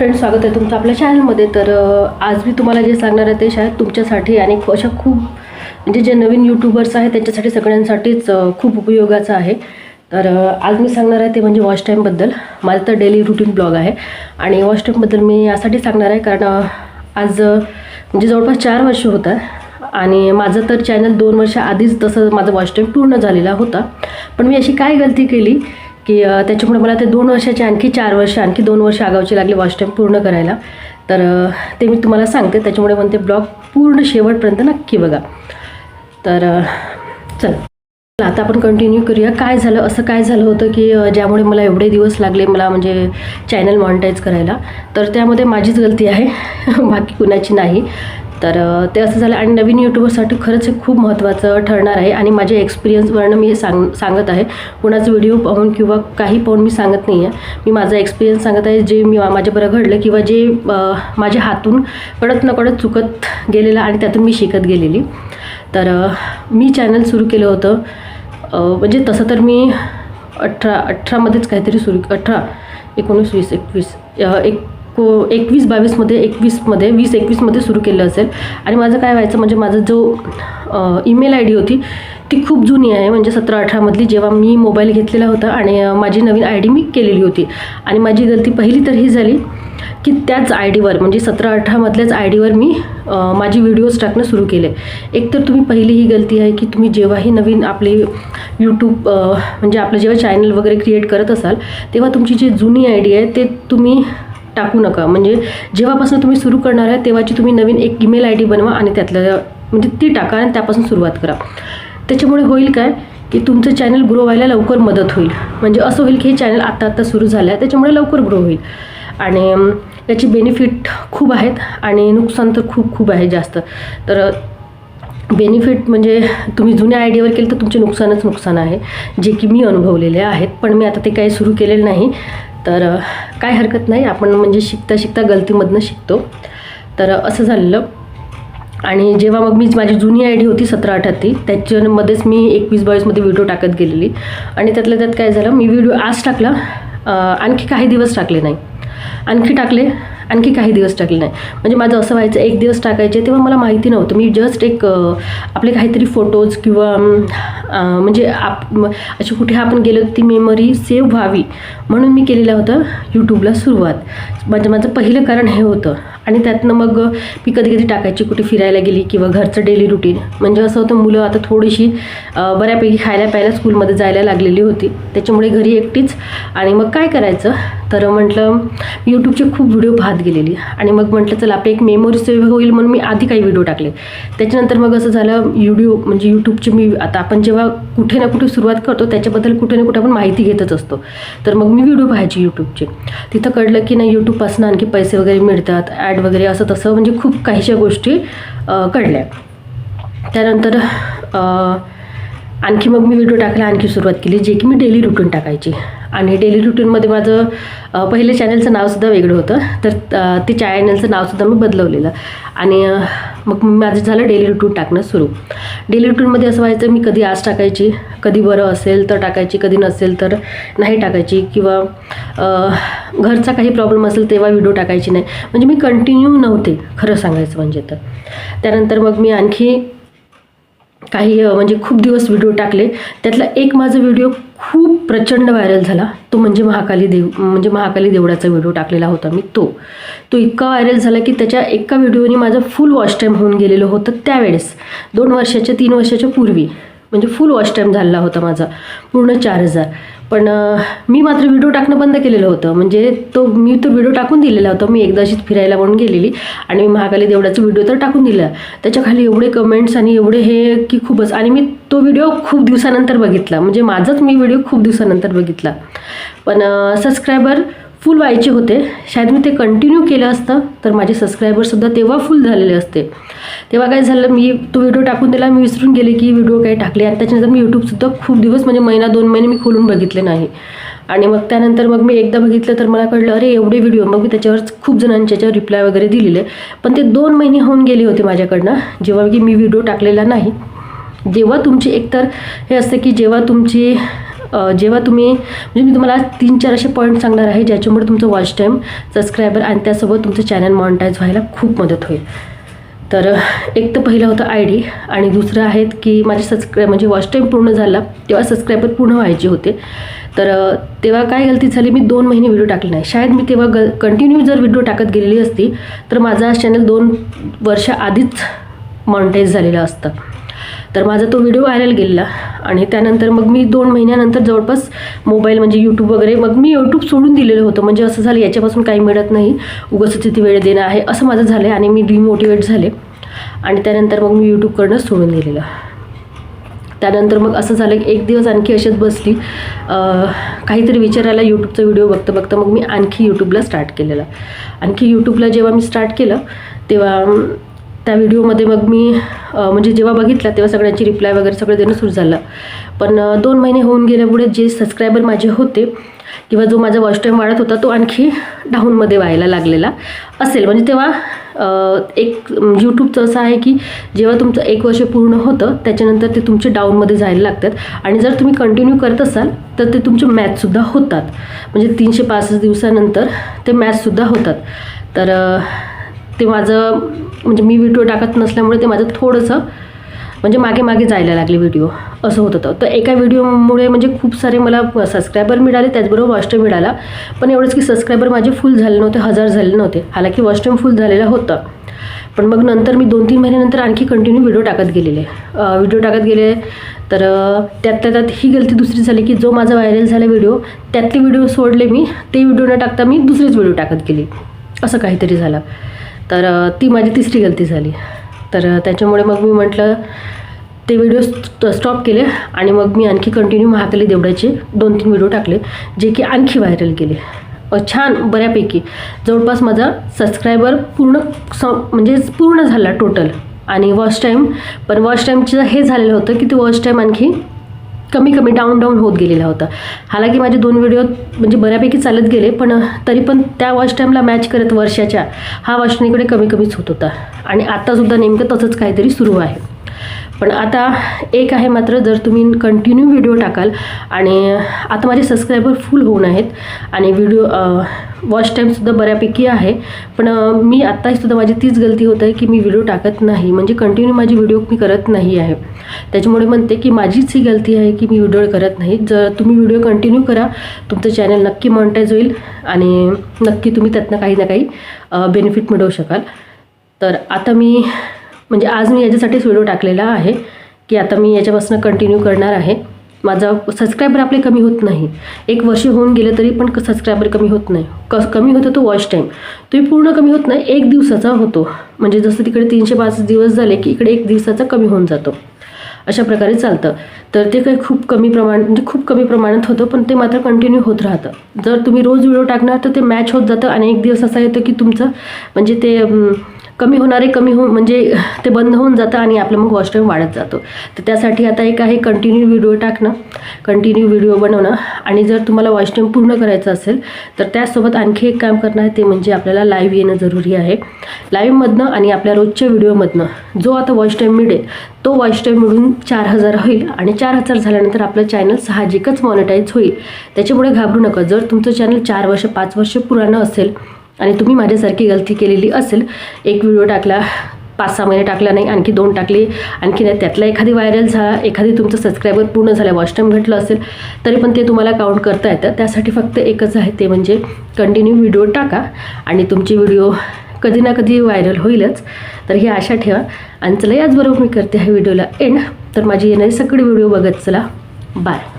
Friend स्वागत आहे तुमचं आपल्या चॅनलमध्ये तर आज मी तुम्हाला जे सांगणार आहे ते शायद तुमच्यासाठी आणि अशा खूप म्हणजे जे नवीन यूट्यूबर्स आहेत त्यांच्यासाठी सगळ्यांसाठीच खूप उपयोगाचं आहे. तर आज मी सांगणार आहे ते म्हणजे वॉच टाईमबद्दल माझं तर डेली रुटीन ब्लॉग आहे. आणि वॉश टाईमबद्दल मी यासाठी सांगणार आहे कारण आज म्हणजे जवळपास चार वर्ष होतं आणि माझं तर चॅनल दोन वर्ष आधीच तसं माझं वॉच टाईम पूर्ण झालेला होता. पण मी अशी काय गलती केली? की त्याच्यामुळे मला ते दोन वर्षाचे आणखी चार वर्ष आणखी दोन वर्ष आगावचे लागले वॉच टाईम पूर्ण करायला. तर ते मी तुम्हाला सांगते. त्याच्यामुळे म्हणते ब्लॉग पूर्ण शेवटपर्यंत नक्की बघा. तर चल. आता आपण कंटिन्यू करूया. काय झालं असं काय झालं होतं की ज्यामुळे मला एवढे दिवस लागले मला म्हणजे चॅनल मॉनिटाईज करायला. तर त्यामध्ये माझीच गलती आहे. बाकी कुणाची नाही. तर ते असं झालं आणि नवीन यूट्यूबरसाठी खरंच हे खूप महत्त्वाचं ठरणार आहे आणि माझ्या एक्सपिरियन्सवरनं मी हे सांग सांगत आहे. कुणाचा व्हिडिओ पाहून किंवा काही पाहून मी सांगत नाही आहे मी माझा एक्सपिरियन्स सांगत आहे जे मी माझ्याबरोबर बरं घडलं किंवा जे माझ्या हातून कडत नकडत चुकत गेलेलं आणि त्यातून मी शिकत गेलेली. तर मी चॅनल सुरू केलं होतं. म्हणजे तसं तर मी अठरा अठरामध्येच काहीतरी सुरू अठरा एकोणीस वीस एकवीस एक को एकवीस बावीसमध्ये एकवीसमध्ये वीस एकवीसमध्ये सुरू केलं असेल. आणि माझं काय व्हायचं म्हणजे माझा जो ईमेल आय डी होती ती खूप जुनी आहे. म्हणजे सतरा अठरामधली जेव्हा मी मोबाईल घेतलेला होता आणि माझी नवीन आय डी मी केलेली होती. आणि माझी गलती पहिली तर ही झाली की त्याच आय डीवर म्हणजे सतरा अठरामधल्याच आय डीवर मी माझी व्हिडिओज टाकणं सुरू केले. एक तर तुम्ही पहिली ही गलती आहे की तुम्ही जेव्हाही नवीन आपले यूट्यूब म्हणजे आपलं जेव्हा चॅनल वगैरे क्रिएट करत असाल तेव्हा तुमची जी जुनी आय डी आहे ते तुम्ही टाकू नका. म्हणजे जेव्हापासून तुम्ही सुरू करणार आहे तेव्हाची तुम्ही नवीन एक ईमेल आय डी बनवा आणि त्यातल्या म्हणजे ती टाका आणि त्यापासून सुरुवात करा. त्याच्यामुळे होईल काय? की तुमचं चॅनल ग्रो व्हायला लवकर मदत होईल. म्हणजे असं होईल की हे चॅनल आत्ता आत्ता सुरू झालं आहे त्याच्यामुळे लवकर ग्रो होईल. आणि त्याची बेनिफिट खूप आहेत आणि नुकसान तर खूप खूप आहे जास्त. तर बेनिफिट म्हणजे तुम्ही जुन्या आयडियावर केलं तर तुमचे नुकसानच नुकसान आहे. जे की मी अनुभवलेले आहेत पण मी आता ते काही सुरू केलेलं नाही. तर काय हरकत नाही. आपण म्हणजे शिकता शिकता गलतीमधनं शिकतो. तर असं झालेलं. आणि जेव्हा मग मी माझी जुनी आय डी होती सतरा अठ्याहत्ती त्याच्यामध्येच मी एकवीस बावीसमध्ये व्हिडिओ टाकत गेलेली. आणि त्यातल्या त्यात काय झालं मी व्हिडिओ आज टाकला आणखी काही दिवस टाकले नाही. आणखी टाकले आणखी काही दिवस टाकले नाही. म्हणजे माझं असं व्हायचं एक दिवस टाकायचे तेव्हा मला माहिती नव्हतं. मी जस्ट एक आपले काहीतरी फोटोज किंवा म्हणजे आप अशी कुठे आपण गेलो ती मेमरी सेव्ह व्हावी म्हणून मी केलेलं होतं यूट्यूबला सुरुवात. म्हणजे माझं पहिलं कारण हे होतं. आणि त्यातनं मग मी कधी कधी टाकायची कुठे फिरायला गेली किंवा घरचं डेली रुटीन म्हणजे असं होतं मुलं आता थोडीशी बऱ्यापैकी खायला प्यायला स्कूलमध्ये जायला लागलेली होती. त्याच्यामुळे घरी एकटीच. आणि मग काय करायचं? तर म्हटलं यूट्यूबचे खूप व्हिडिओ पाहत गेलेली. आणि मग म्हटलं चला आपली एक मेमोरी सेव्ह होईल म्हणून मी आधी काही व्हिडिओ टाकले. त्याच्यानंतर मग असं झालं व्हिडिओ म्हणजे यूट्यूबचे मी आता आपण जेव्हा कुठे ना कुठे सुरुवात करतो त्याच्याबद्दल कुठे ना कुठे आपण माहिती घेतच असतो. तर मग मी व्हिडिओ पाहायची यूट्यूबचे तिथं कळलं की नाही यूट्यूब यूट्यूबपासून आणखी पैसे वगैरे मिळतात ॲड वगैरे असं तसं म्हणजे खूप काहीशा गोष्टी कळल्या. त्यानंतर आणखी मग मी व्हिडिओ टाकायला आणखी सुरुवात केली जे की मी डेली रुटीन टाकायची. आणि डेली रुटीनमध्ये माझं पहिलं पहिले चॅनलचं नावसुद्धा वेगळं होतं तर ते चॅनलचं नावसुद्धा मी बदलवलेलं. आणि मग माझं झालं डेली रुटीन टाकणं सुरू. डेली रुटीनमध्ये असं व्हायचं मी कधी आज टाकायची कधी बरं असेल तर टाकायची कधी नसेल तर नाही टाकायची किंवा घरचा काही प्रॉब्लेम असेल तेव्हा व्हिडिओ टाकायची नाही. म्हणजे मी कंटिन्यू नव्हते खरं सांगायचं म्हणजे तर. त्यानंतर मग मी आणखी काही म्हणजे खूप दिवस व्हिडिओ टाकले. त्यातला एक माझा व्हिडिओ खूप प्रचंड व्हायरल झाला. तो म्हणजे महाकाली देव म्हणजे महाकाली देवळाचा व्हिडिओ टाकलेला होता मी तो. तो इतका व्हायरल झाला की त्याच्या एका व्हिडिओने माझं फुल वॉच टाईम होऊन गेलेलं होतं त्यावेळेस. दोन वर्षाच्या तीन वर्षाच्या पूर्वी. म्हणजे फुल वॉच टाईम झालेला होता माझा. पूर्ण चार हजार. पण मी मात्र व्हिडिओ टाकणं बंद केलेलं होतं. म्हणजे तो मी तो व्हिडिओ टाकून दिलेला होता. मी एकदा अशीच फिरायला म्हणून गेलेली. आणि मी महाकाली देवळाचा व्हिडिओ तर टाकून दिला. त्याच्याखाली एवढे कमेंट्स आणि एवढे हे की खूपच. आणि मी तो व्हिडिओ खूप दिवसानंतर बघितला. म्हणजे माझाच मी व्हिडिओ खूप दिवसानंतर बघितला. पण सबस्क्रायबर फुल व्हायचे होते. शायद मी ते कंटिन्यू केलं असतं. तर माझे सबस्क्रायबरसुद्धा तेव्हा फुल झालेले असते. तेव्हा काय झालं मी तो व्हिडिओ टाकून दिला. मी विसरून गेले की व्हिडिओ काही टाकले. आणि त्याच्यानंतर मी यूट्यूबसुद्धा खूप दिवस म्हणजे महिना दोन महिने मी खोलून बघितले नाही. आणि मग त्यानंतर मग मी एकदा बघितलं तर मला कळलं अरे एवढे व्हिडिओ मग मी त्याच्यावर खूप जणांच्या याच्यावर रिप्लाय वगैरे दिलेले. पण ते दोन महिने होऊन गेले होते माझ्याकडनं. जेव्हा की मी व्हिडिओ टाकलेला नाही. जेव्हा तुमची एकतर हे असतं की जेव्हा तुमची जेव्हा तुम्ही म्हणजे मी तुम्हाला तीन चार असे पॉईंट सांगणार आहे ज्याच्यामुळे तुमचं वॉच टाईम सबस्क्रायबर आणि त्यासोबत तुमचं चॅनल मॉनिटाईज व्हायला खूप मदत होईल. तर एक तर पहिलं होतं आय डी आणि दुसरं आहेत की माझे सबस्क्राय म्हणजे वॉच टाईम पूर्ण झाला तेव्हा सबस्क्रायबर पूर्ण व्हायचे होते. तर तेव्हा काय गलती झाली मी दोन महिने व्हिडिओ टाकले नाही. शायद मी तेव्हा ग कंटिन्यू जर व्हिडिओ टाकत गेलेली असती तर माझा चॅनल दोन वर्ष आधीच मॉनिटाईज झालेला असतं. तर माझा तो व्हिडिओ व्हायरल गेलेला. आणि त्यानंतर मग मी दोन महिन्यानंतर जवळपास मोबाईल म्हणजे यूट्यूब वगैरे मग मी यूट्यूब सोडून दिलेलं होतं. म्हणजे असं झालं याच्यापासून काही मिळत नाही. उगाच तिथे वेळ देणं आहे असं माझं झालं आहे आणि मी डिमोटिवेट झाले. आणि त्यानंतर मग मी यूट्यूब करणं सोडून दिलेलं. त्यानंतर मग असं झालं की एक दिवस आणखी अशीच बसली. काहीतरी विचारायला यूट्यूबचा व्हिडिओ बघता बघता मग मी आणखी यूट्यूबला स्टार्ट केलेला. आणखी यूट्यूबला जेव्हा मी स्टार्ट केलं तेव्हा त्या व्हिडिओमध्ये मग मी म्हणजे जेव्हा बघितला तेव्हा सगळ्यांची रिप्लाय वगैरे सगळं देणं सुरू झालं. पण दोन महिने होऊन गेल्यामुळे जे सबस्क्रायबर माझे होते किंवा जो माझा वॉच टाईम वाढत होता तो आणखी डाऊनमध्ये व्हायला लागलेला असेल. म्हणजे तेव्हा एक यूट्यूबचं असं आहे की जेव्हा तुमचं एक वर्ष पूर्ण होतं त्याच्यानंतर ते तुमचे डाऊनमध्ये जायला लागतात. आणि जर तुम्ही कंटिन्यू करत असाल तर ते तुमचे मॅथसुद्धा होतात. म्हणजे तीनशे पासष्ट दिवसानंतर ते मॅथसुद्धा होतात. तर ते माझं म्हणजे मी व्हिडिओ टाकत नसल्यामुळे ते माझं थोडंसं म्हणजे मागे मागे जायला लागले व्हिडिओ. असं होत होतं. तर एका व्हिडिओमुळे म्हणजे खूप सारे मला सबस्क्रायबर मिळाले त्याचबरोबर वॉच टाईम मिळाला. पण एवढंच की सबस्क्रायबर माझे फुल झाले नव्हते हजार झाले नव्हते. हालाकी वॉच टाईम फुल झालेला होता. पण मग नंतर मी दोन तीन महिन्यानंतर आणखी कंटिन्यू व्हिडिओ टाकत गेलेले. व्हिडिओ टाकत गेले. तर त्यात त्यात ही गलती दुसरी झाली की जो माझा व्हायरल झाला व्हिडिओ त्यातले व्हिडिओ सोडले मी. ते व्हिडिओ न टाकता मी दुसरेच व्हिडिओ टाकत गेले. असं काहीतरी झालं. तर ती माझी तिसरी गलती झाली. तर त्याच्यामुळे मग मी म्हटलं ते व्हिडिओ स्टॉप केले आणि मग मी आणखी कंटिन्यू महाकाली देवडाचे दोन तीन व्हिडिओ टाकले जे की आणखी व्हायरल गेले छान बऱ्यापैकी. जवळपास माझा सबस्क्रायबर पूर्ण स म्हणजे पूर्ण झाला टोटल आणि वॉच टाईम पण वॉच टाईमचं हे झालेलं होतं की ते वॉच टाईम आणखी कमी कमी डाऊन डाऊन होत गेलेला होता. हालाकी माझे दोन व्हिडिओ म्हणजे बऱ्यापैकी चालत गेले पण तरी पण त्या वॉच टाईमला मॅच करत वर्षाच्या हा वॉच कमी कमीच होत होता. आणि आत्तासुद्धा नेमकं तसंच काहीतरी सुरू आहे. पण आता एक आहे मात्र जर तुम्ही कंटिन्यू व्हिडिओ टाकाल आणि आता माझे सबस्क्रायबर फुल होऊन आहेत आणि व्हिडिओ वॉच टाईमसुद्धा बऱ्यापैकी आहे. पण मी आत्ताहीसुद्धा माझी तीच गलती होत आहे की मी व्हिडिओ टाकत नाही. म्हणजे कंटिन्यू माझी व्हिडिओ मी करत नाही आहे. त्याच्यामुळे म्हणते की माझीच ही गलती आहे की मी व्हिडिओ करत नाही. जर तुम्ही व्हिडिओ कंटिन्यू करा तुमचं चॅनल नक्की मॉनिटाईज होईल आणि नक्की तुम्ही त्यातनं काही ना काही बेनिफिट मिळवू शकाल. तर आता मी म्हणजे आज मी याच्यासाठीच व्हिडिओ टाकलेला आहे की आता मी याच्यापासून कंटिन्यू करणार आहे. माझा सबस्क्रायबर आपले कमी होत नाही. एक वर्ष होऊन गेलं तरी पण सबस्क्रायबर कमी होत नाही. क कमी होतो तो वॉच टाईम तुम्ही पूर्ण कमी होत नाही एक दिवसाचा होतो. म्हणजे जसं तिकडे तीनशे पाच दिवस झाले की इकडे एक दिवसाचा कमी होऊन जातो. अशा प्रकारे चालतं. तर ते काही खूप कमी प्रमाण म्हणजे खूप कमी प्रमाणात होतं पण ते मात्र कंटिन्यू होत राहतं. जर तुम्ही रोज व्हिडिओ टाकणार तर ते मॅच होत जातं आणि एक दिवस असा येतो की तुमचं म्हणजे ते कमी होणारे कमी होऊन म्हणजे ते बंद होऊन जातं आणि आपलं मग वॉच टाईम वाढत जातो. तर त्यासाठी आता एक आहे कंटिन्यू व्हिडिओ टाकणं कंटिन्यू व्हिडिओ बनवणं. आणि जर तुम्हाला वॉच टाईम पूर्ण करायचं असेल तर त्यासोबत आणखी एक काम करणं आहे ते म्हणजे आपल्याला लाईव्ह येणं जरुरी आहे. लाईव्हमधनं आणि आपल्या रोजच्या व्हिडिओमधनं जो आता वॉच टाईम मिळेल तो वॉच टाईम मिळून चार हजार होईल. आणि चार हजार झाल्यानंतर आपलं चॅनल साहजिकच मॉनिटाईज होईल. त्याच्यामुळे घाबरू नका. जर तुमचं चॅनल चार वर्ष पाच वर्ष पुराणं असेल आणि तुम्ही माझ्यासारखी गलती केलेली असेल एक व्हिडिओ टाकला पाच सहा महिने टाकला नाही आणखी दोन टाकले आणखी नाही त्यातला एखादी व्हायरल झाला एखादी तुमचं सबस्क्रायबर पूर्ण झालं वॉच टाईम घटलं असेल तरी पण ते तुम्हाला काउंट करता येतं. त्यासाठी फक्त एकच आहे ते म्हणजे कंटिन्यू व्हिडिओ टाका आणि तुमची व्हिडिओ कधी ना कधी व्हायरल होईलच. तर ही आशा ठेवा. आणि चला याचबरोबर मी करते ह्या व्हिडिओला एंड तर माझी येणारी सगळी व्हिडिओ बघत चला. बाय